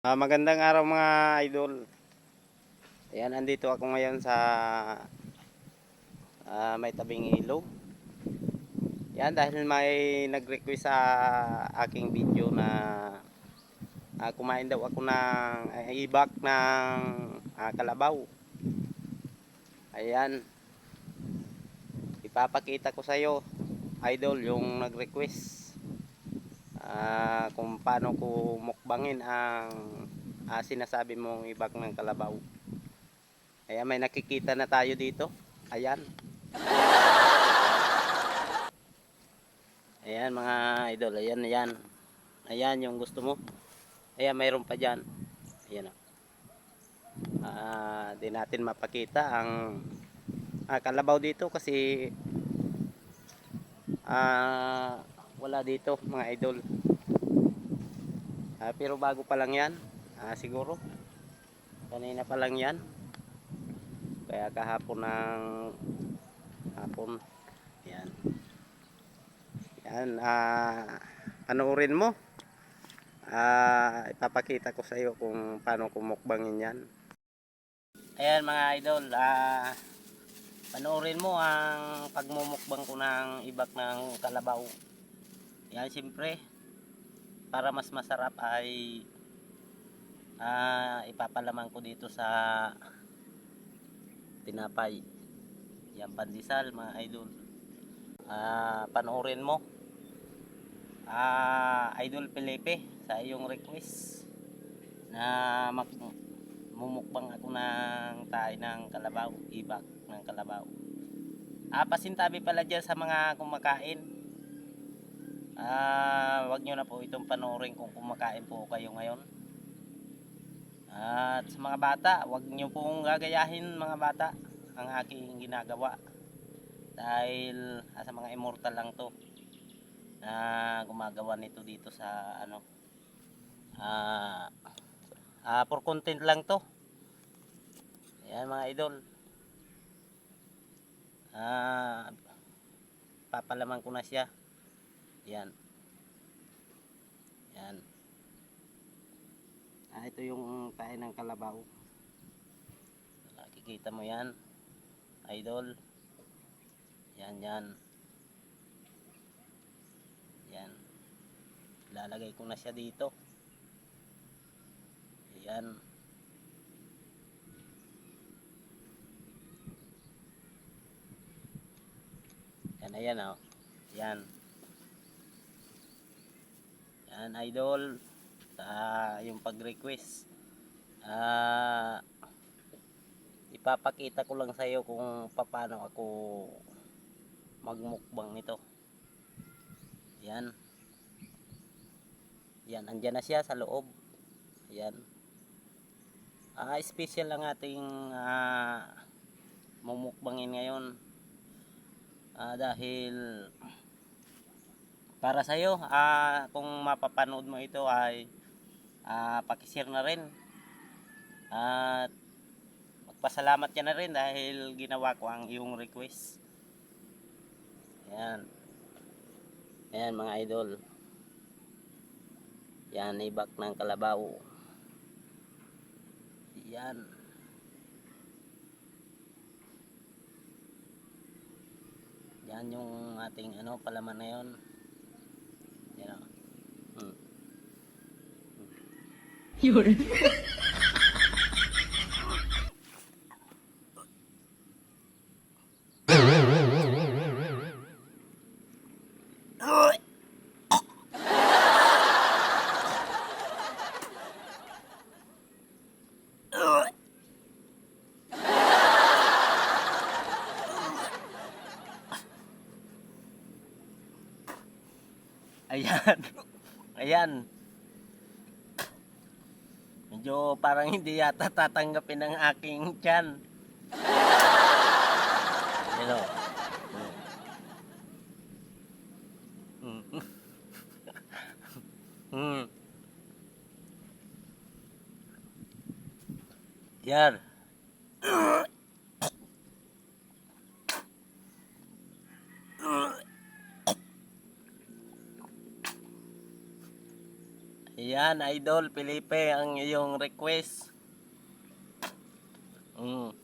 Ah, magandang araw mga idol. Ayan, andito ako ngayon sa ah, may tabing ilog. Yan, dahil may nag-request sa aking video na ah, kumain daw ako ng ah, ibak ng ah, kalabaw. Ayan. Ipapakita ko sa iyo, idol, yung nag-request ah, kung paano ko mukbangin ang ah, sinasabi mong ibak ng kalabaw. Ayan, may nakikita na tayo dito. Ayan. Ayan mga idol, ayan, ayan. Ayan yung gusto mo. Ayan, mayroon pa dyan. Ayan o. Ah, di natin mapakita ang ah, kalabaw dito kasi ah, wala dito mga idol. Ah, pero bago pa lang yan, ah, siguro. Kanina pa lang yan. Kaya kahapon ng hapon. Yan. Yan. Ah, panoorin mo. Ah, ipapakita ko sa iyo kung paano kumukbangin yan. Ayan mga idol. Ah, panoorin mo ang pagmumukbang ko ng ibak ng kalabaw. Yan siyempre para mas masarap ay ah, ipapalaman ko dito sa tinapay. Yan pandesal mga idol. Ah, panoorin mo. Ah, Idol Felipe sa iyong request na mag mumukbang ako ng tayo ng kalabaw, ibak ng kalabaw. Ah, pasintabi pala dyan sa mga kumakain. Ah, wag nyo na po itong panoorin kung kumakain po kayo ngayon. At sa mga bata, wag nyo pong gagayahin mga bata ang aking ginagawa. Dahil ah, sa mga immortal lang to na gumagawa nito dito sa ano ah ah, for content lang to. Ayan mga idol. Ah papalaman ko na siya. Yan. Yan. Ah, ito yung tae ng kalabaw. Nakikita mo yan. Idol. Yan, yan. Yan. Lalagay ko na siya dito. Yan. Yan, ayan oh. Yan. Yan, idol. Sa yung pag-request. Ah, ipapakita ko lang sa iyo kung paano ako magmukbang nito. Yan. Yan, andyan na siya sa loob. Yan. Ah, special lang ating ah, mumukbangin ngayon. Ah, dahil para sa iyo, ah, kung mapapanood mo ito ay ah, pakishare na rin. At magpasalamat ka na rin dahil ginawa ko ang iyong request. Yan. Ayan mga idol. Yan, ibak ng kalabaw. Yan. Yan yung ating ano, palaman na yun. Yan o. Hmm. Yun. Ayan. Ayan. Medyo parang hindi yata tatanggapin ng aking tiyan. Hello. Hmm. Hmm. Yan. Yan, Idol Felipe, ang iyong request. Mm.